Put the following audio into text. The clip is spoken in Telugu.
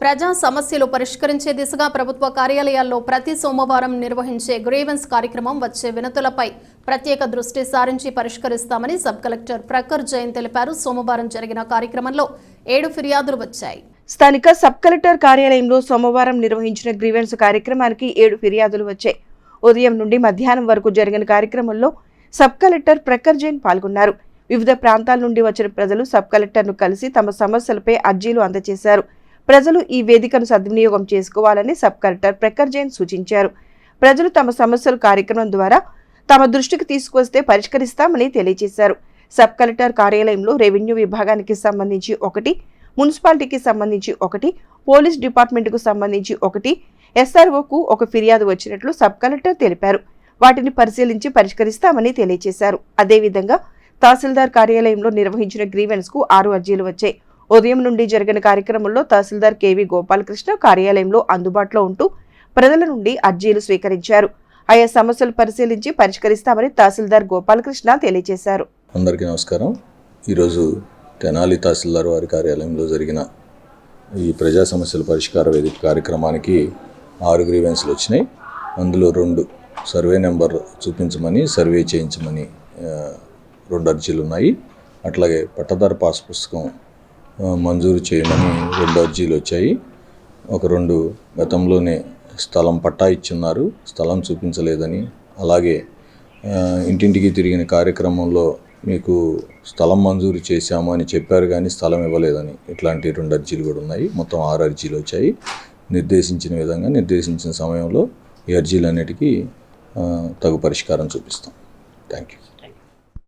ప్రజా సమస్యలు పరిష్కరించే దిశగా ప్రభుత్వ కార్యాలయాల్లో ప్రతి సోమవారం నిర్వహించే గ్రీవెన్స్ కార్యక్రమం వచ్చే వినతులపై ప్రత్యేక దృష్టి సారించి పరిష్కరిస్తామని సబ్ కలెక్టర్ ప్రఖర్ జైన్ తెలిపారు. సోమవారం జరిగిన కార్యక్రమంలో ఏడు ఫిర్యాదులు వచ్చాయి. స్థానిక సబ్ కలెక్టర్ కార్యాలయంలో సోమవారం నిర్వహించిన గ్రీవెన్స్ కార్యక్రమానికి ఏడు ఫిర్యాదులు వచ్చాయి. ఉదయం నుండి మధ్యాహ్నం వరకు జరిగిన కార్యక్రమంలో సబ్ కలెక్టర్ ప్రఖర్ జైన్ పాల్గొన్నారు. వివిధ ప్రాంతాల నుండి వచ్చిన ప్రజలు సబ్ కలెక్టర్ను కలిసి తమ సమస్యలపై అర్జీలు అందజేశారు. ప్రజలు ఈ వేదికను సద్వినియోగం చేసుకోవాలని సబ్ కలెక్టర్ ప్రఖర్ జైన్ సూచించారు. ప్రజలు తమ సమస్యలు కార్యక్రమం ద్వారా తమ దృష్టికి తీసుకొస్తే పరిష్కరిస్తామని తెలియజేశారు. సబ్ కలెక్టర్ కార్యాలయంలో రెవెన్యూ విభాగానికి సంబంధించి ఒకటి మున్సిపాలిటీకి సంబంధించి ఒకటి పోలీస్ డిపార్ట్మెంట్కు సంబంధించి ఒకటి ఎస్ఆర్ఓకు ఒక ఫిర్యాదు వచ్చినట్లు సబ్ కలెక్టర్ తెలిపారు. వాటిని పరిశీలించి పరిష్కరిస్తామని తెలియజేశారు. అదేవిధంగా తహసీల్దార్ కార్యాలయంలో నిర్వహించిన గ్రీవెన్స్కు ఆరు అర్జీలు వచ్చాయి. ఉదయం నుండి జరిగిన కార్యక్రమంలో తహసీల్దార్ కేవీ గోపాలకృష్ణ కార్యాలయంలో అందుబాటులో ఉంటూ ప్రజల నుండి అర్జీలు స్వీకరించారు. ఆయా సమస్యలు పరిశీలించి పరిష్కరిస్తామని తహసీల్దార్ గోపాలకృష్ణ తెలియజేశారు. అందరికీ నమస్కారం. ఈరోజు తెనాలి తహసీల్దార్ వారి కార్యాలయంలో జరిగిన ఈ ప్రజా సమస్యల పరిష్కార వేదిక కార్యక్రమానికి ఆరు గ్రీవెన్స్లు వచ్చినాయి. అందులో రెండు సర్వే నెంబర్ చూపించమని సర్వే చేయించమని రెండు అర్జీలు ఉన్నాయి. అట్లాగే పట్టదారు పాస్ పుస్తకం మంజూరు చేయమని రెండు అర్జీలు వచ్చాయి. ఒక రెండు గతంలోనే స్థలం పట్టా ఇచ్చున్నారు. స్థలం చూపించలేదని అలాగే ఇంటింటికి తిరిగిన కార్యక్రమంలో మీకు స్థలం మంజూరు చేశాము అని చెప్పారు కానీ స్థలం ఇవ్వలేదని ఇట్లాంటి రెండు అర్జీలు కూడా ఉన్నాయి. మొత్తం ఆరు అర్జీలు వచ్చాయి. నిర్దేశించిన విధంగా నిర్దేశించిన సమయంలో ఈ అర్జీలన్నిటికీ తగు పరిష్కారం చూపిస్తాం. Thank you